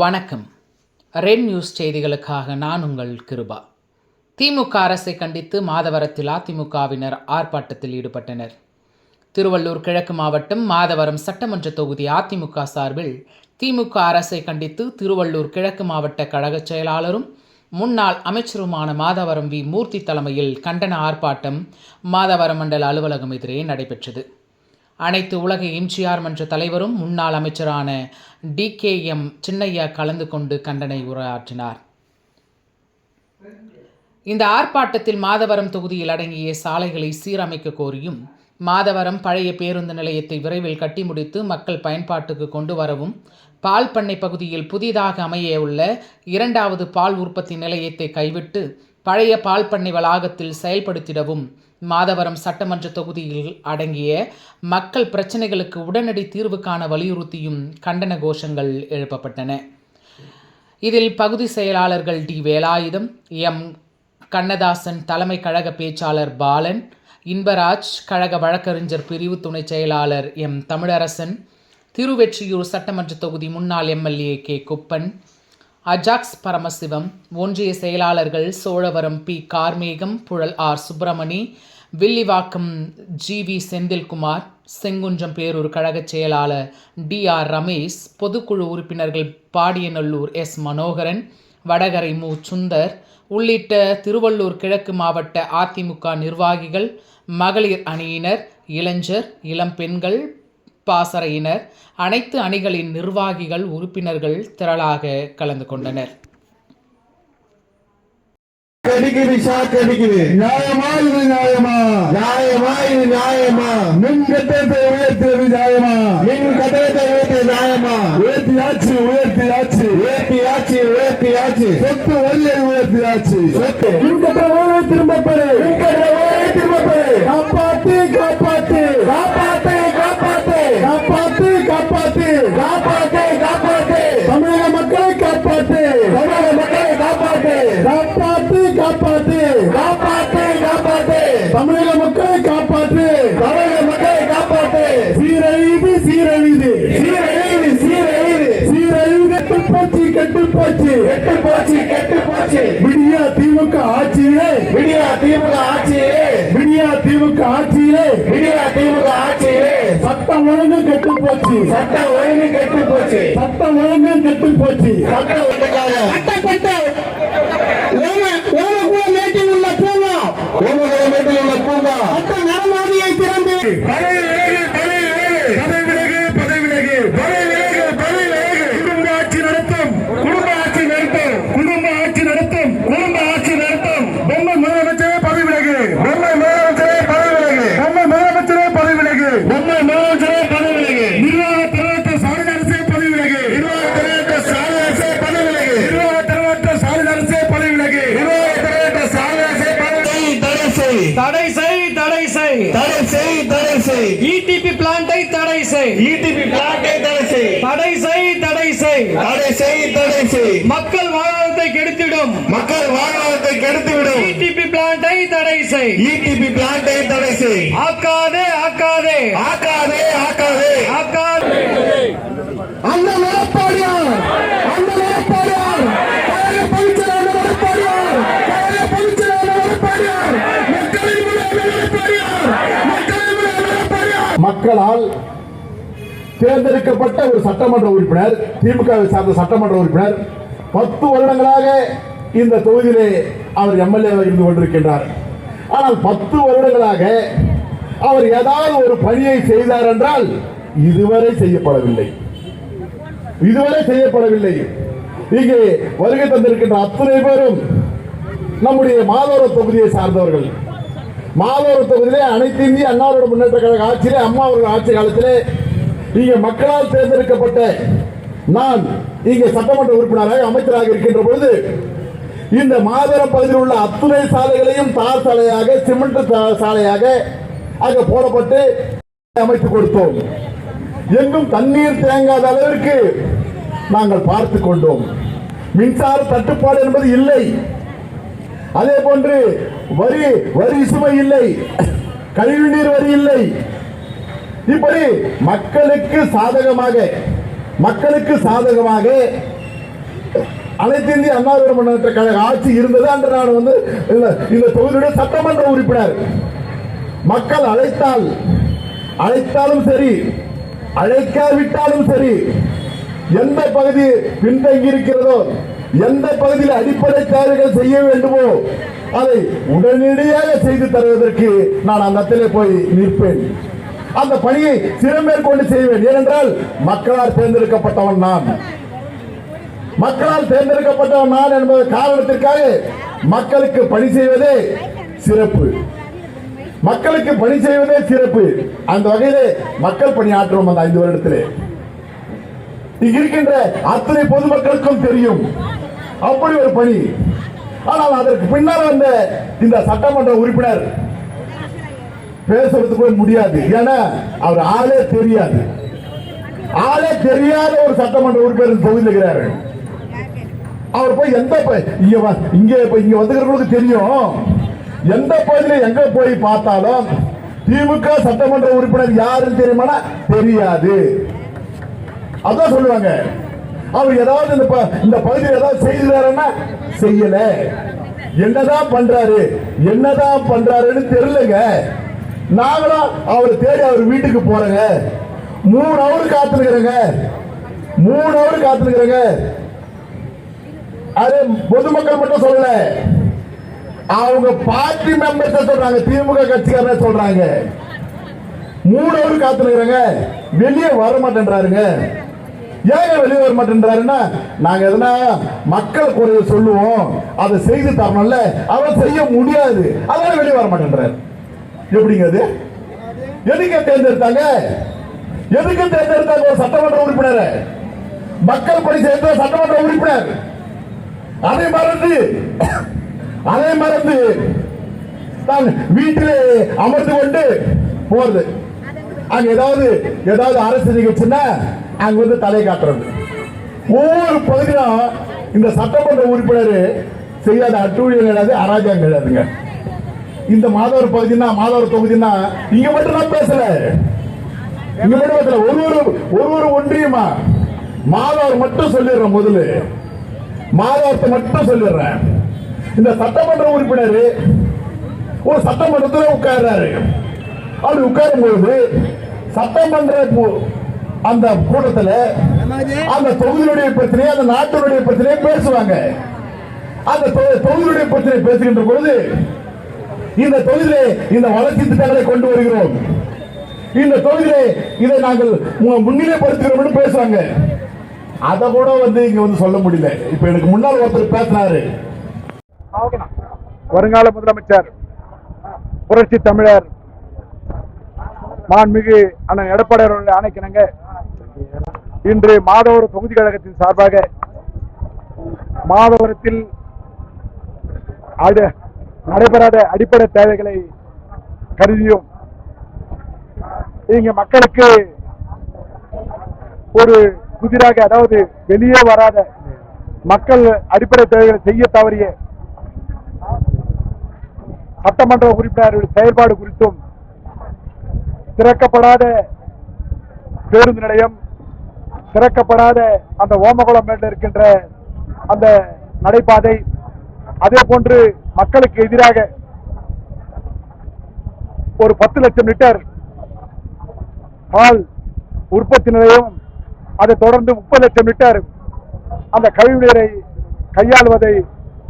வணக்கம். Red news செய்திகளுக்காக நான் உங்கள் கிருபா. திமுக அரசை கண்டித்து மாதவரத்தில் அதிமுகவினர் ஆர்ப்பாட்டத்தில் ஈடுபட்டனர். திருவள்ளூர் கிழக்கு மாவட்டம் மாதவரம் சட்டமன்ற தொகுதி அதிமுக சார்பில் திமுக அரசை கண்டித்து திருவள்ளூர் கிழக்கு மாவட்ட கழகச் செயலாளரும் முன்னாள் அமைச்சருமான மாதவரம் வி. மூர்த்தி தலைமையில் கண்டன ஆர்ப்பாட்டம் மாதவரம் மண்டல அலுவலகம் எதிரே நடைபெற்றது. அனைத்து உலக எம்ஜிஆர் மன்ற தலைவரும் முன்னாள் அமைச்சரான டி கே எம் சின்னையா கலந்து கொண்டு கண்டனை உரையாற்றினார். இந்த ஆர்ப்பாட்டத்தில் மாதவரம் தொகுதியில் அடங்கிய சாலைகளை சீரமைக்க கோரியும் மாதவரம் பழைய பேருந்து நிலையத்தை விரைவில் கட்டி முடித்து மக்கள் பயன்பாட்டுக்கு கொண்டு வரவும் பால் பண்ணை பகுதியில் புதிதாக அமைய உள்ள இரண்டாவது பால் உற்பத்தி நிலையத்தை கைவிட்டு பழைய பால் பண்ணை வளாகத்தில் செயல்படுத்திடவும் மாதவரம் சட்டமன்ற தொகுதியில் அடங்கிய மக்கள் பிரச்சனைகளுக்கு உடனடி தீர்வு காண வலியுறுத்தியும் கண்டன கோஷங்கள் எழுப்பப்பட்டன. இதில் பகுதி செயலாளர்கள் டி. வேலாயுதம் எம். கண்ணதாசன் தலைமை கழக பேச்சாளர் பாலன் இன்பராஜ் கழக வழக்கறிஞர் பிரிவு துணை செயலாளர் எம். தமிழரசன் திருவெற்றியூர் சட்டமன்ற தொகுதி முன்னாள் MLA K. Kuppan Ajax Paramasivam ஒன்றிய செயலாளர்கள் Cholavaram P. Karmegam Puzhal R. Subramani Villivakkam G. V. Senthilkumar Sengundram Perur கழகச் செயலாளர் டி. ஆர். ரமேஷ் பொதுக்குழு உறுப்பினர்கள் பாடியநல்லூர் எஸ். மனோகரன் வடகரை மு. சுந்தர் உள்ளிட்ட திருவள்ளூர் கிழக்கு மாவட்ட அதிமுக நிர்வாகிகள் மகளிர் அணியினர் இளைஞர் இளம் பெண்கள் பாசறையினர் அனைத்து அணிகளின் நிர்வாகிகள் உறுப்பினர்கள் திரளாக கலந்து கொண்டனர். கடிக்குது ஷாக் அடிக்குது நியாயமா இது நியாயமா? நியாயமா இது நியாயமா? மின் கட்டணத்தை உயர்த்தியது நியாயமா? மின் கட்டணத்தை உயர்த்தியது நியாயமா? உயர்த்தியாச்சு உயர்த்தியாச்சு. உயர்த்தியாச்சு உயர்த்தியாச்சு. சொத்து வரியை உயர்த்தியாச்சு. சொத்து. மின் கட்டணம் திரும்ப பெரு மின் கட்டணம் திரும்ப பெரு காப்பாத்து காப்பாத்து. காப்பாத்து. விடியா திமுக ஆட்சியிலே விடியா திமுக ஆட்சியிலே விடியா திமுக ஆட்சியிலே விடியா திமுக ஆட்சியிலே சட்டம் ஒழுங்கு கெட்டு போச்சு. சட்டம் ஒழுங்கு கெட்டு போச்சு. சட்டம் ஒழுங்கு கெட்டு போச்சு. சட்டம் மேட்டில் உள்ள பூங்கா. உள்ள பூங்கா. சட்ட நரமாதியை திறந்து செய் தடை செய் தடை செய் மக்கள் வாழ்வாதாரத்தை கெடுத்திடும் மக்கள் வாழ்வாதாரத்தை கெடுத்துவிடும் இடிபி பிளான்ட்டை தடை செய் இடிபி பிளாட்டை தடை செய் ஆக்காதே ஆக்காதே. ஆக்காதே ஆக்காதே. ஆக்காதே. அந்த நடப்பாடியார் மக்களால் தேர்ந்தெடுக்கப்பட்ட ஒரு சட்டமன்ற உறுப்பினர் திமுகவை சார்ந்த சட்டமன்ற உறுப்பினர். பத்து வருடங்களாக இந்த தொகுதியிலே அவர் எம்எல்ஏ இருந்து கொண்டிருக்கின்றார். ஆனால் பத்து வருடங்களாக அவர் ஏதாவது ஒரு பணியை செய்தார் என்றால் இதுவரை செய்யப்படவில்லை. இதுவரை செய்யப்படவில்லை. இங்கே வருகை தந்திருக்கின்ற அத்தனை பேரும் நம்முடைய மாதோர தொகுதியை சார்ந்தவர்கள். மாதவர தொகுதியிலே அனைத்து இந்திய அண்ணாவோட முன்னேற்ற கழக ஆட்சியிலே அம்மா அவர்கள் ஆட்சி காலத்திலே இங்கே மக்களால் தேர்ந்தெடுக்கப்பட்ட நான் இங்கே சட்டமன்ற உறுப்பினராக அமைச்சராக இருக்கின்ற பொழுது இந்த மாதவரம் பகுதியில் உள்ள அத்துணை சாலைகளையும் தார் சாலையாக சிமெண்ட் சா- சாலையாக அங்கே போடப்பட்டு அமைத்து கொடுத்தோம். எங்கும் தண்ணீர் தேங்காத அளவிற்கு நாங்கள் பார்த்து கொண்டோம். மின்சார தட்டுப்பாடு என்பது இல்லை. அதே போன்று வரி வரி சுமை இல்லை. கழிவுநீர் வரி இல்லை. இப்படி மக்களுக்கு சாதகமாக மக்களுக்கு சாதகமாக அனைத்து இந்திய அண்ணா திராவிட கழக ஆட்சி இருந்தது அன்று நான் வந்து இந்த இந்த தொகுதியுடைய சட்டமன்ற உறுப்பினர். மக்கள் அழைத்தால் அழைத்தாலும் சரி அழைக்காவிட்டாலும் சரி எந்த பகுதி பின்தங்கி இருக்கிறதோ எந்த பகுதியில் அடிப்படை தேவைகள் செய்ய வேண்டுமோ அதை உடனடியாக செய்து தருவதற்கு நான் அந்த இடத்திலே போய் நிற்பேன். அந்த பணியை சிறமேற்கொண்டு செய்வேன். ஏனென்றால் மக்களால் தேர்ந்தெடுக்கப்பட்டவன் நான். மக்களால் தேர்ந்தெடுக்கப்பட்டவன் நான் என்பது காரணத்திற்காக மக்களுக்கு பணி செய்வதே சிறப்பு. மக்களுக்கு பணி செய்வதே சிறப்பு. அந்த வகையிலே மக்கள் பணி ஆற்றுவோம் அந்த ஐந்து வருடத்திலே. இருக்கின்ற அத்தனை பொதுமக்களுக்கும் தெரியும். அப்படி ஒரு பணி. ஆனால் அதற்கு பின்னால் வந்த இந்த சட்டமன்ற உறுப்பினர் பேசுறது கூட முடியாது. ஏன்னா அவர் ஆளே தெரியாது. ஆளே தெரியாத ஒரு சட்டமன்ற உறுப்பினர் தொகுதியில் இருக்கிறாரு. அவர் போய் எந்த ப- இங்க இங்க இங்க வந்துக்கிறவங்களுக்கு தெரியும். எந்த பகுதியில எங்க போய் பார்த்தாலும் திமுக சட்டமன்ற உறுப்பினர் யாருன்னு தெரியுமானா தெரியாது. அதான் சொல்லுவாங்க. அவர் ஏதாவது இந்த ப- இந்த பகுதியில் ஏதாவது செய்தாருன்னா செய்யல. என்னதான் பண்றாரு? என்னதான் பண்றாருன்னு தெரியலங்க. நாங்களும் அவர் தேடி அவர் வீட்டுக்கு போறோங்க. மூணு அவர் காத்துருக்கிறேங்க மூணு அவர் காத்துருக்கிறேங்க அது பொதுமக்கள் மட்டும் சொல்லல. அவங்க பார்ட்டி மெம்பர்ஸ் சொல்றாங்க. திமுக கட்சிக்காரங்க சொல்றாங்க. மூணு அவர் காத்துருக்குறாங்க வெளியே வர மாட்டேன்றாருங்க ஏங்க வெளியே வர மாட்டேன்றாருன்னா நாங்க எதனா மக்கள் குறைய சொல்லுவோம். அதை செய்து தரணும்ல. அவர் செய்ய முடியாது. அதனால வெளியே வர மாட்டேன்றாரு எப்படிங்க அது? எதுக்கு தேர்ந்தெடுத்தாங்க? எதுக்கு தேர்ந்தெடுத்தாங்க ஒரு சட்டமன்ற உறுப்பினர்? மக்கள் பணி சேர்ந்த சட்டமன்ற உறுப்பினர். அதை மறந்து அதை மறந்து தான் வீட்டிலே அமர்ந்து கொண்டு போறது. அங்க ஏதாவது ஏதாவது அரசு நிகழ்ச்சின்னா அங்க வந்து தலை காட்டுறது. ஒவ்வொரு பகுதியும் இந்த சட்டமன்ற உறுப்பினர் செய்யாத அட்டூழியம் கிடையாது அராஜகம் கிடையாதுங்க இந்த மாதவர் பகுதினா மாதவர் தொகுதினா இங்க மட்டும் நான் பேசல. இங்க மட்டும் பேசல. ஒரு ஒரு ஒரு ஒரு ஒன்றியமா? மாதவர் மட்டும் சொல்லிடுறேன் முதல்ல. மாதவத்தை மட்டும் சொல்லிடுறேன். இந்த சட்டமன்ற உறுப்பினர் ஒரு சட்டமன்றத்தில் உட்கார்றாரு. அப்படி உட்காரும் பொழுது சட்டமன்ற அந்த கூட்டத்தில் அந்த தொகுதியுடைய பிரச்சனையை அந்த நாட்டினுடைய பிரச்சனையை பேசுவாங்க. அந்த தொகுதியுடைய பிரச்சனையை பேசுகின்ற பொழுது இந்த தொகுதியிலே இந்த வளர்ச்சி திட்டங்களை கொண்டு வருகிறோம். இந்த தொகுதியிலே இதை நாங்கள் முன்னிலைப்படுத்துகிறோம் என்று அதை கூட வந்து இங்க வந்து சொல்ல முடியல. இப்ப எனக்கு முன்னால் ஒருத்தர் பேசினாரு. வருங்கால முதலமைச்சர் புரட்சி தமிழர் மாண்புமிகு அண்ணன் எடப்பாடி அவர்களை ஆணைக்கிணங்க இன்று மாதவரம் தொகுதி கழகத்தின் சார்பாக மாதவரத்தில் அடு- நடைபெறாத அடிப்படை தேவைகளை கருதியும். இங்க மக்களுக்கு ஒரு புதிராக அதாவது வெளியே வராத மக்கள் அடிப்படை தேவைகளை செய்ய தவறிய சட்டமன்ற உறுப்பினர்கள் செயல்பாடு குறித்தும் திறக்கப்படாத பேருந்து நிலையம் திறக்கப்படாத அந்த ஓமகுளம் மேல இருக்கின்ற அந்த நடைபாதை அதே போன்று மக்களுக்கு எதிராக ஒரு பத்து லட்சம் லிட்டர் பால் உற்பத்தி நிலையம் அதை தொடர்ந்து முப்பது லட்சம் லிட்டர் அந்த கழிவு நீரை கையாள்வதை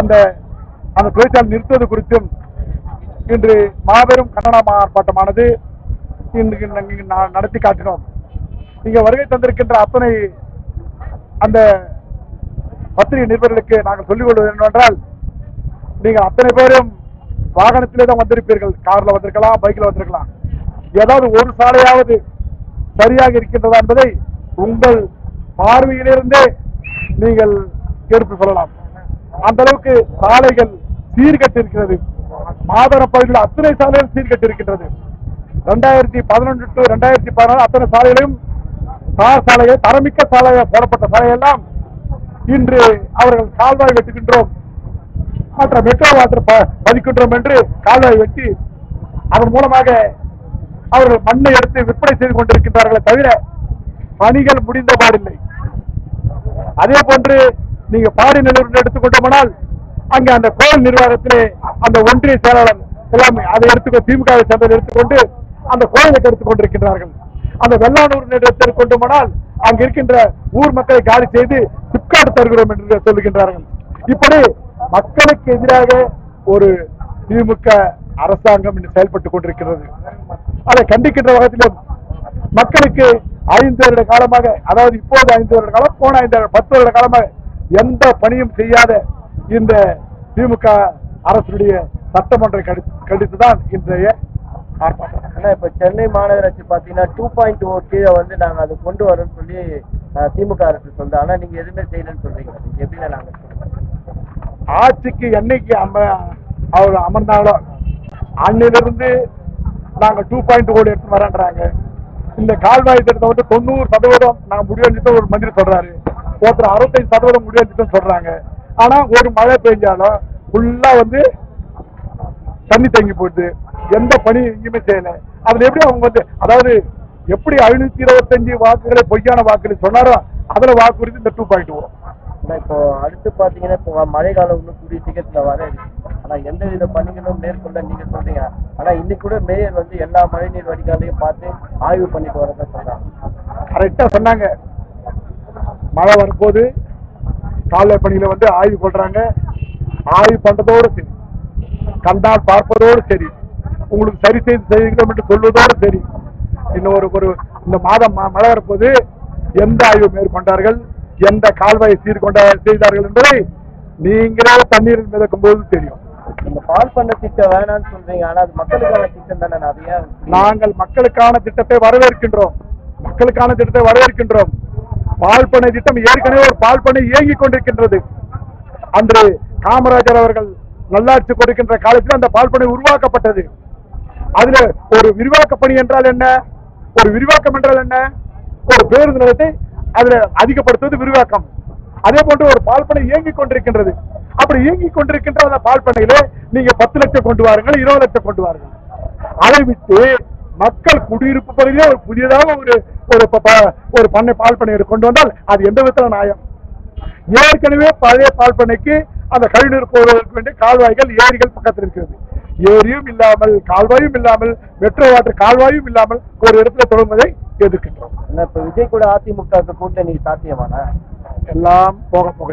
அந்த அந்த தொழிற்சாலை நிறுத்துவது குறித்தும் இன்று மாபெரும் கண்டன ஆர்ப்பாட்டமானது இன்று நடத்தி காட்டினோம். இங்க வருகை தந்திருக்கின்ற அத்தனை அந்த பத்திரிகை நிருபர்களுக்கு நாங்கள் சொல்லிக் கொள்வது என்னவென்றால் நீங்கள் அத்தனை பேரும் வாகனத்திலே தான் வந்திருப்பீர்கள் கார்ல வந்திருக்கலாம் பைக்ல வந்திருக்கலாம். ஏதாவது ஒரு சாலையாவது சரியாக இருக்கின்றதா என்பதை உங்கள் பார்வையிலிருந்தே நீங்கள் எடுத்து சொல்லலாம் அந்த அளவுக்கு சாலைகள் சீர்கட்டிருக்கிறது மாதன பகுதியில் அத்தனை சாலைகள் சீர்கட்டிருக்கின்றது ரெண்டாயிரத்தி பதினொன்று டு ரெண்டாயிரத்தி பதினாறு அத்தனை சாலைகளையும் தார் சாலையை தரமிக்க சாலையாக போடப்பட்ட சாலையெல்லாம் இன்று அவர்கள் கால்வாய் வெட்டுகின்றோம். மற்ற மெட்ரோ வாட்டர் ப- பதிக்கின்றோம் என்று கால்வாய் வெட்டி அதன் மூலமாக அவர்கள் மண்ணை எடுத்து விற்பனை செய்து கொண்டிருக்கின்றார்களே தவிர பணிகள் முடிந்த பாடில்லை அதே போன்று நீங்க பாடிநல்லூர் எடுத்துக்கொண்டோமானால் அங்க அந்த கோயில் நிர்வாகத்திலே அந்த ஒன்றிய செயலாளர் எல்லாமே அதை எடுத்துக்கோ திமுகவை சேர்ந்ததை எடுத்துக்கொண்டு அந்த கோயிலை கெடுத்துக் கொண்டிருக்கின்றார்கள். அந்த வெள்ளானூர் எடுத்துக்கொண்டோமானால் அங்க இருக்கின்ற ஊர் மக்களை காலி செய்து சிப்காடு தருகிறோம் என்று சொல்லுகின்றார்கள். இப்படி மக்களுக்கு எதிராக ஒரு திமுக அரசாங்கம் இன்று செயல்பட்டுக் கொண்டிருக்கிறது. அதை கண்டிக்கின்ற வகையிலும் மக்களுக்கு ஐந்து வருட காலமாக அதாவது இப்போது ஐந்து வருட காலம் போன ஐந்து பத்து வருட காலமாக எந்த பணியும் செய்யாத இந்த திமுக அரசுடைய சட்டமன்றம் கடித்துதான் இன்றைய ஆனா இப்ப சென்னை மாநகராட்சி பாத்தீங்கன்னா டூ பாயிண்ட் ஓ oh கீழே வந்து நாங்க அதை கொண்டு வரோம்னு சொல்லி திமுக அரசு சொல்லுது. ஆனா நீங்க எதுவுமே செய்யலன்னு சொல்றீங்க. எப்படின்னா நாங்க ஆட்சிக்கு என்னைக்கு அம அவர் அமர்ந்தாங்களோ அன்னிலிருந்து நாங்கள் டூ பாயிண்ட் ஓடு எடுத்து வரேன்றாங்க. இந்த கால்வாய் திட்டத்தை வந்து தொண்ணூறு சதவீதம் நாங்க முடிவெடுத்து ஒரு மந்திரி சொல்றாரு. ஒருத்தர் அறுபத்தஞ்சு சதவீதம் முடிவெடுத்துன்னு சொல்றாங்க. ஆனா ஒரு மழை பெஞ்சாலும் ஃபுல்லா வந்து தண்ணி தங்கி போயிடுது. எந்த பணி எங்கேயுமே செய்யல. அதுல எப்படி அவங்க வந்து அதாவது எப்படி ஐநூத்தி இருபத்தஞ்சு வாக்குகளை பொய்யான வாக்குகளை சொன்னாரோ அதுல வாக்குறுதி இந்த டூ பாயிண்ட் வரும் ஆனால் இப்போ அடுத்து பார்த்தீங்கன்னா இப்போ மழை காலம் இன்னும் கூடிய சீக்கிரத்தில் வர ஆனால் எந்த வித பணிகளும் மேற்கொள்ள நீங்கள் சொல்றீங்க. ஆனால் இன்னைக்கு கூட மேயர் வந்து எல்லா மழைநீர் வடிகாலையும் பார்த்து ஆய்வு பண்ணிட்டு வரதான் சொல்கிறாங்க கரெக்டாக சொன்னாங்க. மழை வரும்போது காலை பணியில் வந்து ஆய்வு பண்றாங்க. ஆய்வு பண்ணுறதோடு சரி. கண்டால் பார்ப்பதோடு சரி. உங்களுக்கு சரி செய்து செய்கிறோம் என்று சொல்வதோடு சரி. இன்னும் ஒரு ஒரு இந்த மாதம் மழை வரப்போது எந்த ஆய்வு மேற்கொண்டார்கள்? எந்த கால்வாயை சீர்கொண்ட செய்தார்கள் என்பதை நீங்களே தண்ணீரில் மிதக்கும் போது தெரியும் நாங்கள் மக்களுக்கான திட்டத்தை வரவேற்கின்றோம். மக்களுக்கான திட்டத்தை வரவேற்கின்றோம். பால் பண்ணை திட்டம் ஏற்கனவே ஒரு பால் பண்ணை இயங்கிக் கொண்டிருக்கின்றது. அன்று காமராஜர் அவர்கள் நல்லாட்சி கொடுக்கின்ற காலத்தில் அந்த பால் பண்ணை உருவாக்கப்பட்டது. அதுல ஒரு விரிவாக்க பணி என்றால் என்ன? ஒரு விரிவாக்கம் என்றால் என்ன? ஒரு பேருந்து நிலையத்தை அதுல அதிகப்படுத்துவது விரிவாக்கம். அதே போன்று ஒரு பால் பண்ணை இயங்கிக் கொண்டிருக்கின்றது. அப்படி இயங்கிக் கொண்டிருக்கின்ற அந்த பால் பண்ணையில நீங்க பத்து லட்சம் கொண்டு வாருங்கள் இருபது லட்சம் கொண்டு வாருங்கள். அதை விட்டு மக்கள் குடியிருப்பு பகுதியிலே ஒரு புதியதாக ஒரு ஒரு ப- ப- ஒரு பண்ணை பால் பண்ணை கொண்டு வந்தால் அது எந்த விதத்துல நியாயம். ஏற்கனவே பழைய பால் பண்ணைக்கு அந்த கழிவுநீர் போவதற்கு வேண்டிய கால்வாய்கள் ஏரிகள் பக்கத்தில் இருக்கிறது. ஏரியும் இல்லாமல் கால்வாயும் இல்லாமல் மெட்ரோ வாட்டர் கால்வாயும் இல்லாமல் ஒரு இடத்துல தொடங்குவதை எதிர்க்கின்றோம் என்ன இப்ப விஜய் கூட அதிமுக கூட்டணி சாத்தியமானா எல்லாம் போக போக.